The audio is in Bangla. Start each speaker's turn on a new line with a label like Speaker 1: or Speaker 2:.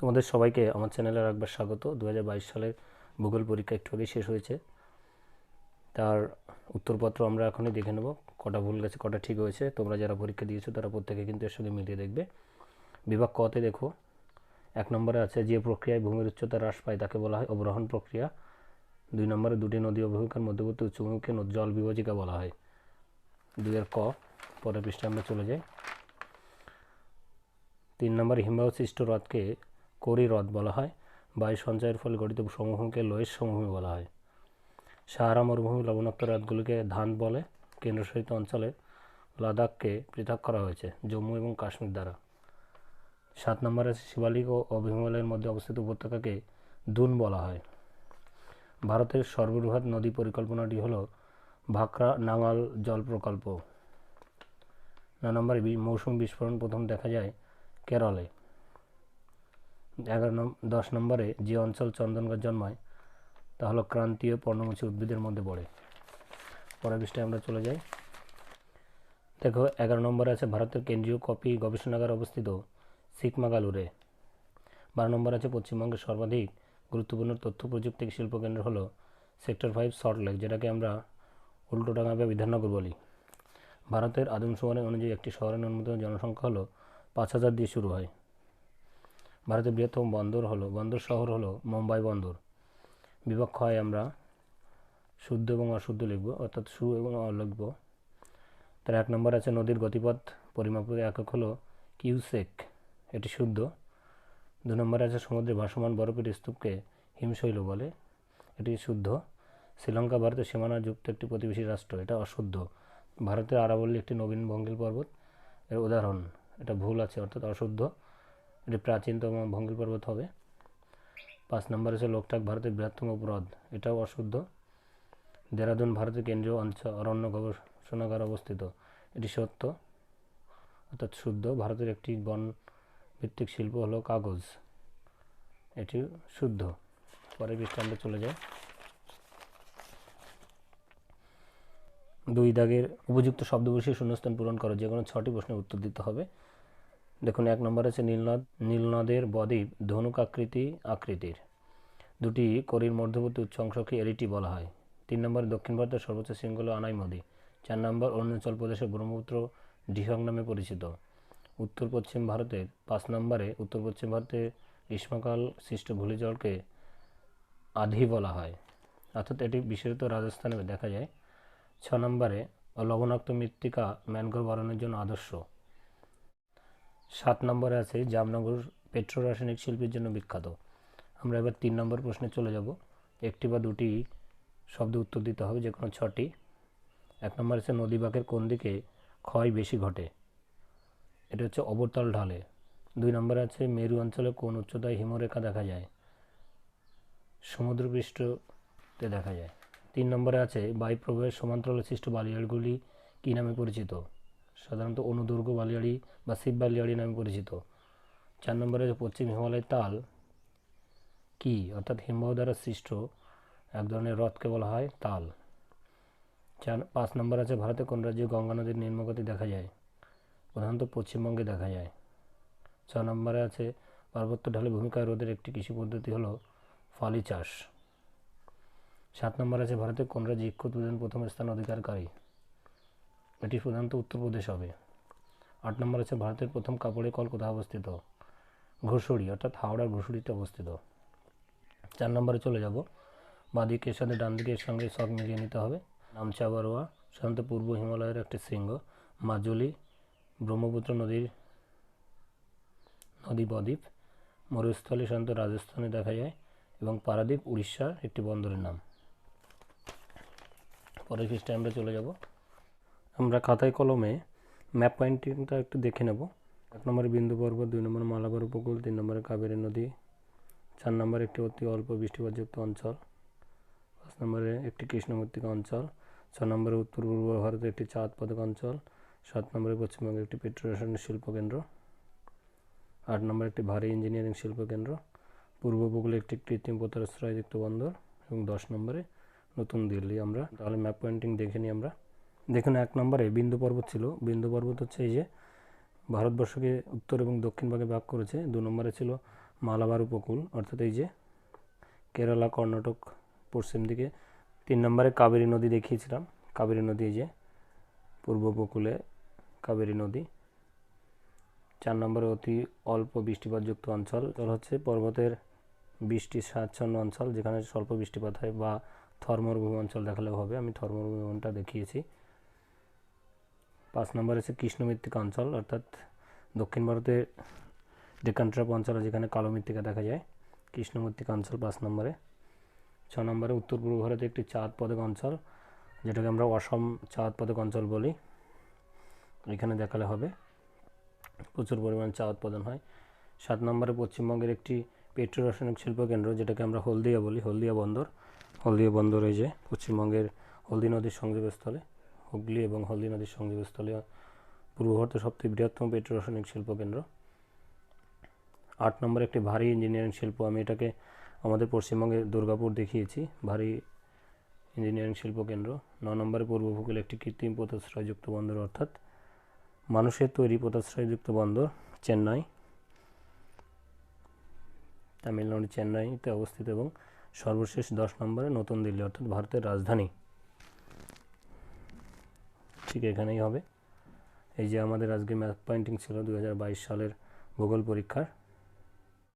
Speaker 1: তোমাদের সবাইকে আমার চ্যানেলে একবার স্বাগত। দু সালের ভূগোল পরীক্ষা একটু আগে শেষ হয়েছে। তার উত্তরপত্র আমরা এখনই দেখে নেব। কটা ভুল গেছে, কটা ঠিক হয়েছে। তোমরা যারা পরীক্ষা দিয়েছ, তারা প্রত্যেকে কিন্তু এর সঙ্গে মিলিয়ে দেখবে। বিভাগ কতে দেখো, এক নম্বরে আছে, যে প্রক্রিয়ায় ভূমির উচ্চতা হ্রাস পায় তাকে বলা হয় অবরোহণ প্রক্রিয়া। দুই নম্বরে দুটি নদী অববাহিকার মধ্যবর্তী উচ্চভূমিকে নদ- জল বিভাজিকা বলা হয়। দুইয়ের ক, পরের পৃষ্ঠে আমরা চলে যাই। তিন নম্বরে হিমবাহ সৃষ্ট হ্রদকে কোরি হ্রদ বলা হয়, বায়ু সঞ্চয়ের ফলে গঠিত সমভূমিকে লোয়েস সমভূমি বলা হয়। সাহারা মরুভূমি লবণাক্ত হ্রদগুলিকে ধান বলে কেন্দ্রশাসিত অঞ্চলে লাদাখকে পৃথক করা হয়েছে, জম্মু এবং কাশ্মীর দ্বারা। সাত নম্বরে আছে শিবালিক ও অভিহিমালয়ের মধ্যে অবস্থিত উপত্যকাকে দুন বলা হয়। ভারতের সর্ববৃহৎ নদী পরিকল্পনাটি হল ভাকরা নাঙাল জল প্রকল্প। ন নম্বরে মৌসুমী বিস্ফোরণ প্রথম দেখা যায় কেরলে। এগারো নম, দশ নম্বরে যে অঞ্চল চন্দন গাছ জন্মায়, তা হলো ক্রান্তীয় পর্ণমোচী উদ্ভিদের মধ্যে পড়ে। পরের পৃষ্ঠায় আমরা চলে যাই। দেখো, এগারো নম্বরে আছে ভারতের কেন্দ্রীয় কপি গবেষণাগার অবস্থিত সিকমাগালুরে। বারো নম্বর আছে পশ্চিমবঙ্গের সর্বাধিক গুরুত্বপূর্ণ তথ্য প্রযুক্তি শিল্পকেন্দ্র হলো সেক্টর ফাইভ সল্টলেক যেটাকে আমরা উল্টোডাঙ্গা বা বিধাননগর বলি। ভারতের আদমশুমারি অনুযায়ী একটি শহরের ন্যূনতম জনসংখ্যা হলো পাঁচ হাজার দিয়ে শুরু হয়। ভারতের বৃহত্তম বন্দর হলো, বন্দর শহর হলো মুম্বাই বন্দর। বিভক্ষ হয় আমরা শুদ্ধ এবং অশুদ্ধ লিখব, অর্থাৎ সু এবং অ লিখব। তার এক নম্বর আছে নদীর গতিপথ, পরিমাপের একক হলো কিউসেক, এটি শুদ্ধ। দু নম্বরে আছে সমুদ্রে ভাসমান বরফের স্তূপকে হিমশৈল বলে, এটি শুদ্ধ। শ্রীলঙ্কা ভারতের সীমানা যুক্ত একটি প্রতিবেশী রাষ্ট্র, এটা অশুদ্ধ। ভারতের আরাবল্লী একটি নবীন ভঙ্গিল পর্বত, এর উদাহরণ, এটা ভুল আছে, অর্থাৎ অশুদ্ধ। এটি প্রাচীনতম ভঙ্গিল পর্বত হবে। পাঁচ নম্বর আছে লোকটাক ভারতের বৃহত্তম হ্রদ এটাও অশুদ্ধ। দেরাদুন ভারতের কেন্দ্রীয় অঞ্চল অরণ্য গবেষণাগার অবস্থিত। এটি সত্য। অর্থাৎ শুদ্ধ। ভারতের একটি বন ভিত্তিক শিল্প হলো কাগজ। এটি শুদ্ধ। পরের পৃষ্ঠে চলে যায় দুই দাগের উপযুক্ত শব্দ শূন্যস্থান পূরণ করো। যে কোনো ছটি প্রশ্নের উত্তর দিতে হবে। দেখুন, এক নম্বর আছে নীলনদ নীলনদের বদ্বীপ, ধনুক আকৃতি, আকৃতির। দুটি করির মধ্যবর্তী উচ্চ অংশকে এরিটি বলা হয়। তিন নম্বর দক্ষিণ ভারতের সর্বোচ্চ শৃঙ্গ হল আনাই নদী চার নম্বর অরুণাচল প্রদেশের ব্রহ্মপুত্র ডিহং নামে পরিচিত। উত্তর পশ্চিম ভারতের পাঁচ নম্বরে উত্তর পশ্চিম ভারতে গ্রীষ্মকাল সৃষ্ট ঘূর্ণিঝড়কে আধি বলা হয়। অর্থাৎ এটি বিশেষত রাজস্থানে দেখা যায়। ছ নম্বরে লবণাক্ত মৃত্তিকা ম্যানগ্রোভ অরণ্যের জন্য আদর্শ। সাত নম্বরে আছে জামনগর পেট্রো রাসায়নিক শিল্পের জন্য বিখ্যাত। আমরা এবার তিন নম্বর প্রশ্নে চলে যাব। একটি বা দুটি শব্দ উত্তর দিতে হবে যে কোনো ছটি। এক নম্বর আছে, নদী বাঁকের কোন দিকে ক্ষয় বেশি ঘটে? এটা হচ্ছে অবতল ঢালে। দুই নম্বরে আছে, মেরু অঞ্চলে কোন উচ্চতায় হিমরেখা দেখা যায়? সমুদ্রপৃষ্ঠতে দেখা যায়। তিন নম্বরে আছে, বায়ুপ্রবাহের সমান্তরাল সৃষ্ট বালিয়াড়গুলি কী নামে পরিচিত? সাধারণত অনুদুর্গ বালিয়াড়ি বা শিব বালিয়াড়ি নামে পরিচিত। চার নম্বরে পশ্চিম হিমালয়ের তাল, কি? অর্থাৎ হিমবাহ দ্বারা সৃষ্ট এক ধরনের হ্রদকে বলা হয় তাল। চার, পাঁচ নম্বর আছে ভারতে কোন রাজ্যে গঙ্গা নদীর নিম্নগতি দেখা যায়? প্রধানত পশ্চিমবঙ্গে দেখা যায়। ছ নম্বরে আছে পার্বত্য ঢালে ভূমিকা রোধের একটি কৃষি পদ্ধতি হলো ফালি চাষ। সাত নম্বর আছে ভারতের কোন রাজ্যে ইক্ষ প্রথম স্থান অধিকারকারী? এটি প্রধানত উত্তরপ্রদেশ হবে। আট নম্বর আছে ভারতের প্রথম কাপড়ের কল কোথায় অবস্থিত ঘুষড়ি, অর্থাৎ হাওড়ার ঘুষড়িতে অবস্থিত। চার নম্বরে চলে যাব। বাঁ দিকের সাথে ডান দিকের সঙ্গে সব মিলিয়ে নিতে হবে। নামচা বারোয়া সাধারণত পূর্ব হিমালয়ের একটি শৃঙ্গ, মাজুলি, ব্রহ্মপুত্র নদীর নদী বদ্বীপ, মরুস্থলে সাধারণত রাজস্থানে দেখা যায় এবং পারাদ্বীপ, উড়িষ্যার একটি বন্দরের নাম। পরের পৃষ্ঠায় আমরা চলে যাব। আমরা খাতায় কলমে ম্যাপ পয়েন্টিংটা একটু দেখে নেব। এক নম্বরে বিন্দু পর্বত দুই নম্বরে মালাবার উপকূল, তিন নম্বরে কাবেরী নদী, চার নম্বরে একটি অতি অল্প বৃষ্টিপাতযুক্ত অঞ্চল, পাঁচ নম্বরে একটি কৃষ্ণমূর্তিকা অঞ্চল ছ নম্বরে উত্তর পূর্ব ভারতের একটি চাঁদ পদক অঞ্চল, সাত নম্বরে পশ্চিমবঙ্গের একটি পেট্রো রাসায়নিক শিল্পকেন্দ্র আট নম্বরে একটি ভারী ইঞ্জিনিয়ারিং শিল্পকেন্দ্র পূর্ব উপকূলে একটি কৃত্রিম পোতাশ্রয়যুক্ত বন্দর এবং দশ নম্বরে নতুন দিল্লি। আমরা তাহলে ম্যাপ পয়েন্টিং দেখে নিই আমরা। দেখুন, এক নম্বরে বিন্দু পর্বত ছিল। বিন্দু পর্বত হচ্ছে এই যে ভারতবর্ষকে উত্তর এবং দক্ষিণ ভাগে ভাগ করেছে। দু নম্বরে ছিল মালাবার উপকূল, অর্থাৎ এই যে কেরালা, কর্ণাটক, পশ্চিম দিকে। তিন নম্বরে কাবেরী নদী দেখিয়েছিলাম। কাবেরী নদী এই যে পূর্ব উপকূলে কাবেরী নদী। চার নম্বরে অতি অল্প বৃষ্টিপাতযুক্ত অঞ্চল জল হচ্ছে পর্বতের বৃষ্টি স্বাচ্ছন্ন অঞ্চল, যেখানে স্বল্প বৃষ্টিপাত হয় বা থর মরুভূমি অঞ্চল দেখালেও হবে। আমি থর মরুভূমিটা দেখিয়েছি। পাঁচ নম্বর হচ্ছে কৃষ্ণমৃত্তিকা অঞ্চল, অর্থাৎ দক্ষিণ ভারতের ডেকান ট্রাপ অঞ্চলে যেখানে কালো মৃত্তিকা দেখা যায়, কৃষ্ণমৃত্তিকা অঞ্চল পাঁচ নম্বরে। ছ নম্বরে উত্তর পূর্ব ভারতে একটি চাঁদ পদক অঞ্চল, যেটাকে আমরা অসম চাঁদ পদক অঞ্চল বলি। এখানে দেখালে হবে, প্রচুর পরিমাণ চা উৎপাদন হয়। সাত নম্বরে পশ্চিমবঙ্গের একটি পেট্রো রাসায়নিক শিল্প যেটাকে আমরা হলদিয়া বলি, হলদিয়া বন্দর। হলদিয়া বন্দর এই যে পশ্চিমবঙ্গের হলদি নদীর সংযোগস্থলে। হুগলি এবং হলদি নদীর সংযোগস্থলে পূর্ব ভারতের সবচেয়ে বৃহত্তম পেট্রো রাসায়নিক শিল্প কেন্দ্র। আট নম্বরে একটি ভারী ইঞ্জিনিয়ারিং শিল্প। আমি এটাকে আমাদের পশ্চিমবঙ্গে দুর্গাপুর দেখিয়েছি, ভারী ইঞ্জিনিয়ারিং শিল্প কেন্দ্র। ন নম্বরে পূর্ব উপকূলে একটি কৃত্রিম পোতাশ্রয়যুক্ত বন্দর, অর্থাৎ মানুষের তৈরি পোতাশ্রয়যুক্ত বন্দর, চেন্নাই। তামিলনাড়ু, চেন্নাইতে অবস্থিত এবং সর্বশেষ দশ নম্বরে নতুন দিল্লি, অর্থাৎ ভারতের রাজধানী। ঠিক এখানেই হবে। এই যে আমাদের আজকে ম্যাথ পয়েন্টিং ছিল দু হাজার বাইশ সালের ভূগোল পরীক্ষার।